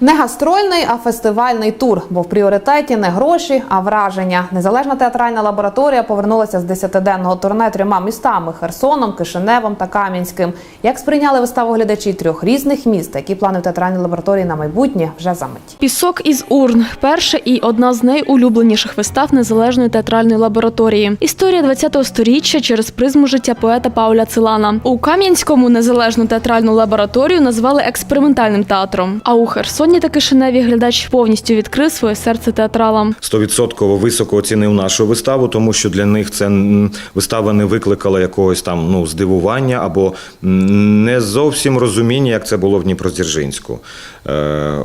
Не гастрольний, а фестивальний тур, бо в пріоритеті не гроші, а враження. Незалежна театральна лабораторія повернулася з десятиденного турне трьома містами Херсоном, Кишиневом та Кам'янським. Як сприйняли виставу глядачі трьох різних міст, які плани в театральній лабораторії на майбутнє вже за мить. Пісок із урн перша і одна з найулюбленіших вистав незалежної театральної лабораторії. Історія 20-го сторіччя через призму життя поета Пауля Цилана. У Кам'янському незалежну театральну лабораторію назвали експериментальним театром. А у Херсоні та Кишиневі глядач повністю відкрив своє серце театралам. Стовідсотково високо оцінив нашу виставу, тому що для них це вистава не викликала якогось там ну здивування або не зовсім розуміння, як це було в Дніпродзержинську. Е,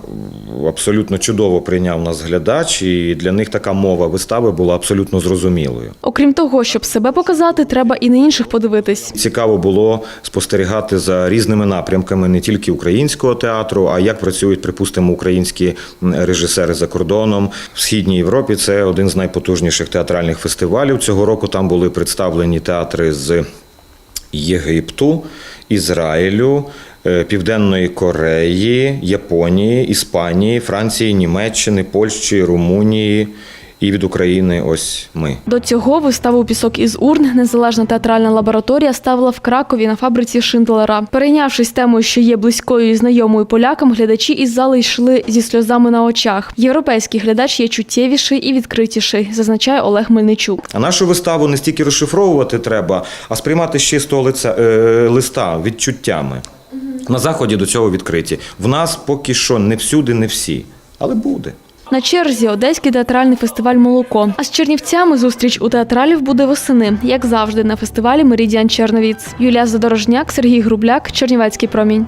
абсолютно чудово прийняв нас глядач, і для них така мова вистави була абсолютно зрозумілою. Окрім того, щоб себе показати, треба і на інших подивитись. Цікаво було спостерігати за різними напрямками не тільки українського театру, а як працюють, припустимо, українські режисери за кордоном. В східній Європі це один з найпотужніших театральних фестивалів. Цього року там були представлені театри з Єгипту, Ізраїлю. е, Південної Кореї, Японії, Іспанії, Франції, Німеччини, Польщі, Румунії і від України ось ми. До цього виставу Пісок із урн незалежна театральна лабораторія ставила в Кракові на фабриці Шиндлера. Перейнявшись темою, що є близькою і знайомою полякам, глядачі із зали йшли зі сльозами на очах. Європейський глядач є чуттєвіший і відкритіший, зазначає Олег Мельничук. А нашу виставу не стільки розшифровувати треба, а сприймати з чистого лиця, е, листа відчуттями. На заході до цього відкриті. В нас поки що не всюди, не всі, але буде. На черзі Одеський театральний фестиваль Молоко. А з чернівцями зустріч у театралів буде восени, як завжди, на фестивалі Меридіан Черновіц. Юлія Задорожняк, Сергій Грубляк, Чернівецький промінь.